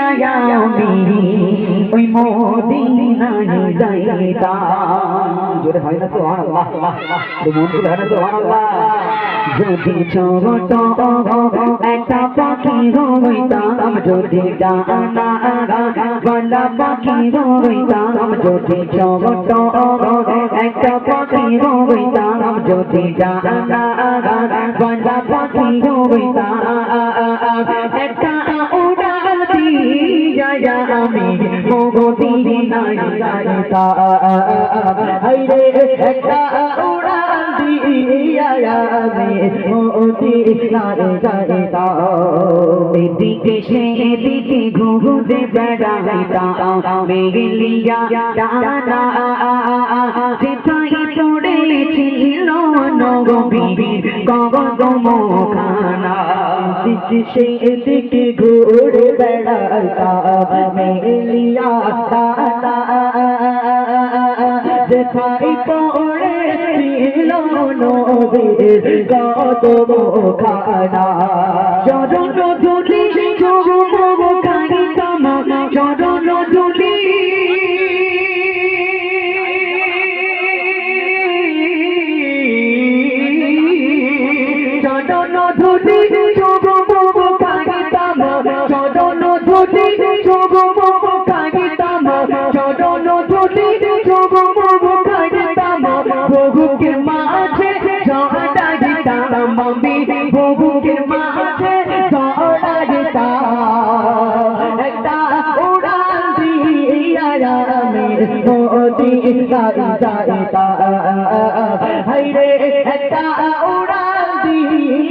আমি ওই মদিনায় যাইতাম। জোরে হয় না সুবহানাল্লাহ। তো মন খুলে হয় না সুবহানাল্লাহ। যদি ছোট একটা পাখি হইতাম যদি পাখি হইতাম যদি একটা পাখি হইতাম যদি পাখি হইতাম আমি মদিনায় যাইতাম হাইরে, একটা উড়াল দিয়া আমি মদিনায় যাইতাম এদিকে সেদিকে ঘুরে বেড়াইতাম মেঘলিয়া টানা যেথায় পড়েছিল নবীর গগমখানা সেদিকে ঘুরে বেড়াইতাম মেঘলিয়া টানা যেথায় পড়েছিল নবীর খানা চরণ ধুলি প্রভুকে মাঝে জড়াই তারাম আমি, বুকের মাঝে জড়াই একটা উড়ান দিয়া আমি মোদি হাইরে, একটা উড়ান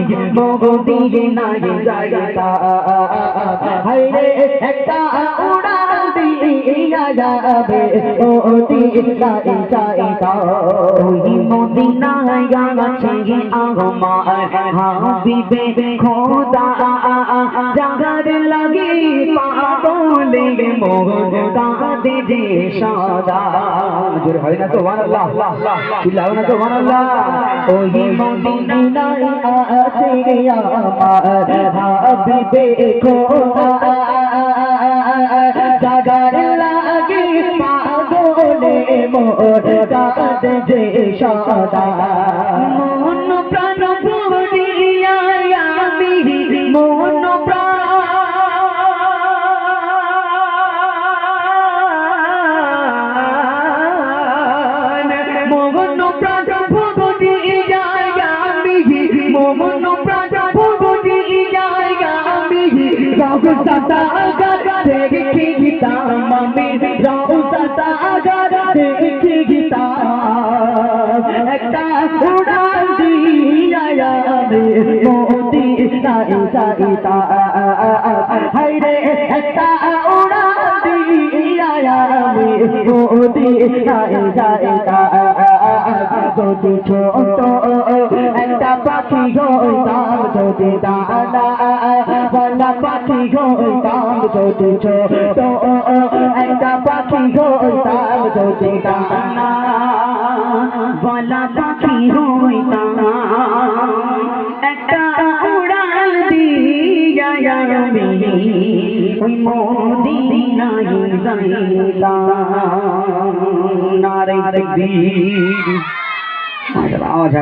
আমি নাই যাইতা হাইরে, একটা উড়াল দিয়া যাবে। ও দিলা যাইতা ওই মদিনায় আছে আমার হাবিবে খোদা। জাগার লাগে পাগলে মোগদা দে যে সাদা। জোর হয় না সুবহানাল্লাহ। চিল্লাও না সুবহানাল্লাহ। ওই মদিনায় আমার হাবিবে খোদা জাগার লাগে পাগলে মোর রওজা সাগর দেখি গীতাম আমি রওজা সাগর দেখি গীতাম একটা উড়ান দিয়া মোদি নাই যাইতা হাইরে একটা উড়ান দিয়া মোদি নাই যাইতা যদি ছোট একটা পাখি হইতাম যদি দানা বলা পাখি হইতাম যদি ছোট একটা পাখি হইতাম যদি দানা বলা পাখি হইতাম একটা উড়াল দিয়া আমি ওই মদিনায় যাইতাম নারে তাকবীর আওয়াজ